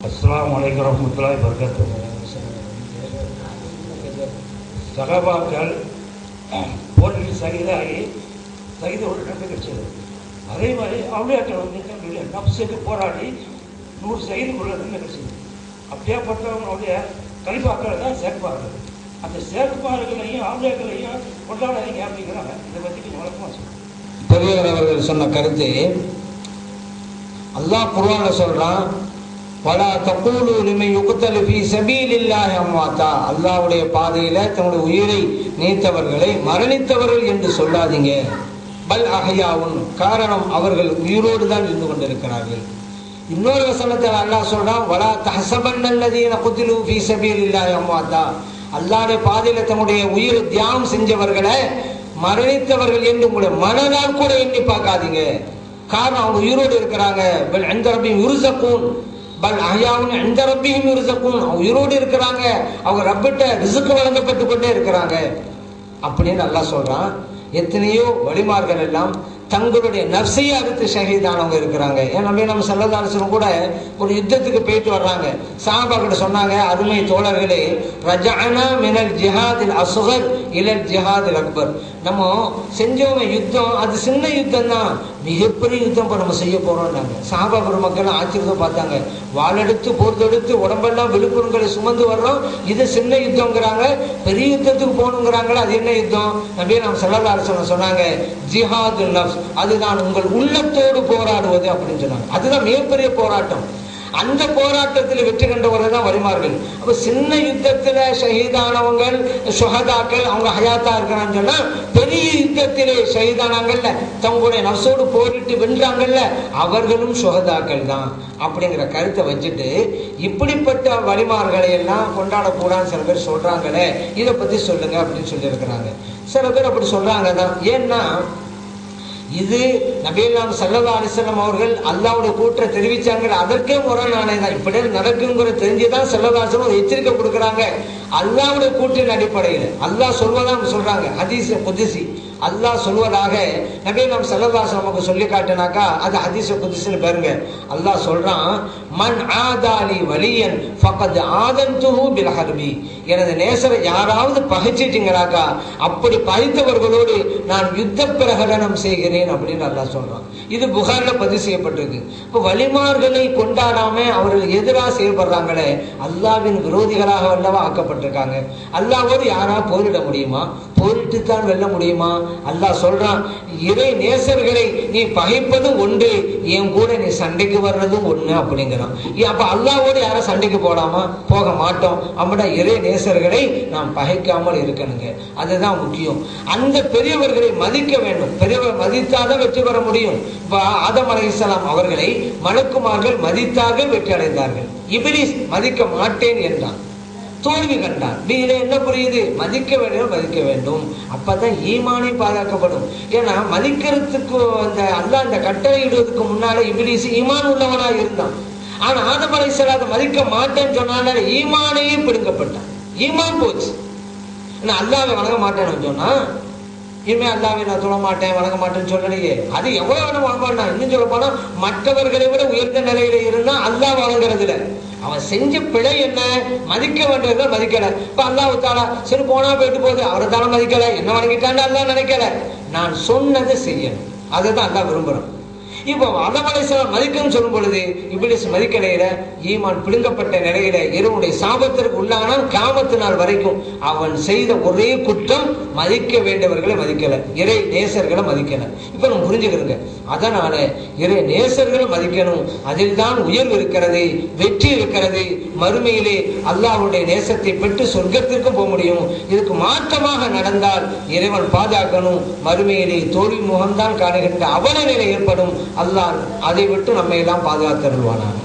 அஸ்லாம் அலைக்கும் வரஹ்மத்துல்லாஹி வபரகாத்துஹு. சகபாக்கள் போரில் சகிதாகி சகிதோடு நம்பி கிடைச்சது அதே மாதிரி அவுளியாக்கள் வந்து தன்னுடைய நப்சுக்கு போராடி நூறு சகிதுக்குள்ள நன்மை கிடைச்சது அப்படியேப்பட்டவங்களுடைய கலிப்பாக்கள் தான் சேர்ப்பார்கள். அந்த சேர்ப்பார்களையும் அவுளியாக்களையும் கொண்டாடாதீங்க அப்படிங்கிறாங்க இதை பற்றி கொஞ்சம் வழக்கமாக சொல்லுங்கள் பெரியவர் அவர்கள் சொன்ன கருத்து அல்லாஹ் குர்ஆன்ல சொல்கிறான் வலா தக்கூலு லிமை யுக்தலு ஃபீ சபீலில்லாஹி அம்வாத்தா. அல்லாவுடைய பாதையில தன்னுடைய உயிரை நீத்தவர்களை மரணித்தவர்கள் என்று சொல்லாதீங்க. பல் அகையாவும் காரணம் அவர்கள் உயிரோடு தான் இருந்து கொண்டிருக்கிறார்கள். இன்னொரு வசனத்தில் அல்லாஹ் சொல்றான் வலா தஹசபன்னல்லதீன குத்திலு ஃபீ சபீலில்லாஹி அம்வாத்தா. அல்லாடைய பாதையில தன்னுடைய உயிரை தியானம் செஞ்சவர்களை மரணித்தவர்கள் என்று உங்களுடைய மனதால் கூட எண்ணி பார்க்காதீங்க. காரணம் அவங்க உயிரோடு இருக்கிறாங்க. பல் எந்த ரப்பியும் யுருசக்கூன் பல் அஹ்யாவும் எந்த ரப்பியும் இருசக்கும் உயிரோடு இருக்கிறாங்க. அவங்க ரப்பிட்ட ரிசுக்கு வழங்கப்பட்டு கொண்டே இருக்கிறாங்க. அப்படின்னு நல்லா சொல்றான். எத்தனையோ வழிமார்கள் எல்லாம் தங்களுடைய நர்சையை அறுத்து ஷஹீதானவங்க இருக்கிறாங்க. ஏன் நம்ம நம்ம கூட ஒரு யுத்தத்துக்கு போயிட்டு வர்றாங்க. சாபா கிட்ட சொன்னாங்க அருமை தோழர்களே ரஜானா மினல் ஜிஹாதில் அசுகர் இலல் ஜிஹாதில் அக்பர். நம்ம செஞ்சோமே யுத்தம் அது சின்ன யுத்தம் தான் மிகப்பெரிய யுத்தம் இப்போ நம்ம செய்ய போகிறோம்னாங்க சாபா பெருமக்கள் ஆச்சரியத்தை பார்த்தாங்க. வாழெடுத்து போர் தொடுத்து உடம்பெல்லாம் விழுப்புரங்களை சுமந்து வர்றோம். இது சின்ன யுத்தங்கிறாங்க பெரிய யுத்தத்துக்கு போகணுங்கிறாங்களா அது என்ன யுத்தம்? அப்படியே நம்ம செல்லதாரசன சொன்னாங்க ஜிஹாது லவ்ஸ் அதுதான் உங்கள் உள்ளத்தோடு போராடுவது அப்படின்னு சொன்னாங்க. அதுதான் மிகப்பெரிய போராட்டம். அந்த போராட்டத்தில் வெற்றி கண்டவர்கள் தான் வருமார்கள். அப்ப சின்ன யுத்தத்துல ஷஹீதானவங்க சுகதாக்கள் அவங்க ஹயாத்தா இருக்கிறான்னு சொன்னா பெரிய யுத்தத்திலே ஷஹீதானாங்கல்ல தங்களுடைய நர்சோடு போரிட்டு வென்றாங்கல்ல அவர்களும் சுகதாக்கள் தான் அப்படிங்கிற கருத்தை வச்சுட்டு இப்படிப்பட்ட வழிமார்களை எல்லாம் கொண்டாடக்கூடாதுன்னு சில பேர் சொல்றாங்களே இதை பத்தி சொல்லுங்க அப்படின்னு சொல்லியிருக்கிறாங்க. சில பேர் அப்படி சொல்றாங்க தான் ஏன்னா இது நபீலாம் சல்லா அலிஸ்லாம் அவர்கள் அல்லாவுடைய கூற்றை தெரிவிச்சாங்க அதற்கே முரணானே தான் இப்படி நடக்குங்கிற தெரிஞ்சுதான் செல்லதாசன் ஒரு எச்சரிக்கை கொடுக்குறாங்க. அல்லாவுடைய கூற்றின் அடிப்படையில். அல்லாஹ் சொல்வதான் சொல்றாங்க. ஹதீஸ் புதிசி அல்லாஹ் சொல்வதாக நாம் சன்னதாச நமக்கு சொல்லி காட்டினாக்கா அது அதிச குதிசுன்னு பாருங்க. அல்லாஹ் சொல்றான் மன் ஆதாலி வலியன் ஃபகத் ஆதன்துஹு பில் ஹர்பி. எனது நேசரை யாராவது பகைச்சிட்டீங்களாக்கா அப்படி பகைத்தவர்களோடு நான் யுத்த பிரகடனம் செய்கிறேன் அப்படின்னு அல்லாஹ் சொல்றான். இது புகார்ல பதிவு செய்யப்பட்டிருக்கு. இப்போ வலிமார்களை கொண்டாடாம அவர்கள் எதிராக செயல்படுறாங்களே அல்லாவின் விரோதிகளாக வல்லவா ஆக்கப்பட்டிருக்காங்க. அல்லாவோடு யாரா போரிட முடியுமா? போரிட்டு தான் வெல்ல முடியுமா? அல்லாஹ் சொல்றான் இறை நேசர்களை நீ பகைப்பதும் ஒன்று என் கூட நீ சண்டைக்கு வர்றதும் ஒன்று அப்படிங்கிறான். அப்ப அல்லாவோடு யாரும் சண்டைக்கு போடாமா போக மாட்டோம். அப்படின்னா இறை நேசர்களை நாம் பகைக்காமல் இருக்கணுங்க. அதுதான் முக்கியம். அந்த பெரியவர்களை மதிக்க வேண்டும். பெரியவர் மதித்தாதான் வெற்றி பெற முடியும். இப்ப ஆதம் அலைஹிஸ்ஸலாம் அவர்களை மலக்குமார்கள் மதித்தாக வெற்றி அடைந்தார்கள். இபிலிஸ் மதிக்க மாட்டேன் என்றான். தோல்வி கண்டான் இதுல என்ன புரியுது? மதிக்க வேண்டும் மதிக்க வேண்டும். அப்பதான் ஈமானே பாதுகாக்கப்படும் ஏன்னா மதிக்கிறதுக்கு அந்த அல்ல அந்த கட்டளை இடுவதற்கு முன்னால இபிலிஸ் ஈமான் உள்ளவனா இருந்தான். ஆனா ஆதம் அதை மதிக்க மாட்டேன்னு சொன்னால ஈமானையே பிடுங்கப்பட்டான். ஈமான் போச்சு. நான் அல்லாவை வணங்க மாட்டேன்னு சொன்னா இனிமே அல்லாவை நான் சொல்ல மாட்டேன் வணங்க மாட்டேன்னு சொல்லலையே. அது எவ்வளவு வேணும் வணங்க இன்னும் சொல்ல போனா மற்றவர்களை விட உயர்ந்த நிலையில இருந்தா அல்லாஹ் வணங்குறதுல அவன் செஞ்ச பிழை என்ன? மதிக்க வேண்டியதை மதிக்கல. இப்ப அல்லாஹ் தாலா சரி போனா போயிட்டு போகுது. அவரை தானே மதிக்கல. என்ன வணங்கிட்டான்னு அல்லா நினைக்கல. நான் சொன்னதை செய்யணும். அதுதான் அல்லா விரும்புறேன். இப்போ அதமலைசலம் மதிக்கணும்னு சொல்லும் பொழுது இபிலிஸ் மதிக்கலையில ஈமான் பிடுங்கப்பட்ட நிலையில இறைவனுடைய சாபத்திற்கு உள்ளானால் காமத்தினால் நாள் வரைக்கும் அவன் செய்த ஒரே குற்றம் மதிக்க வேண்டியவர்களை மதிக்கல இறை நேசர்களை மதிக்கல. இப்ப நம்ம புரிஞ்சுக்கிறோங்க. அதனால இறை நேசர்களை மதிக்கணும். அதில் தான் உயர்வு இருக்கிறது வெற்றி இருக்கிறது. மறுமையிலே அல்லாஹ்வுடைய நேசத்தை பெற்று சொர்க்கத்திற்கும் போக முடியும். இதுக்கு மாற்றமாக நடந்தால் இறைவன் பாதுகாக்கணும். மறுமையிலே தோல்வி முகம்தான் காணுகின்ற அவல நிலை ஏற்படும். அல்லாஹ் அதை விட்டு நம்மை எல்லாம் பாதுகாத்தருள்வானாக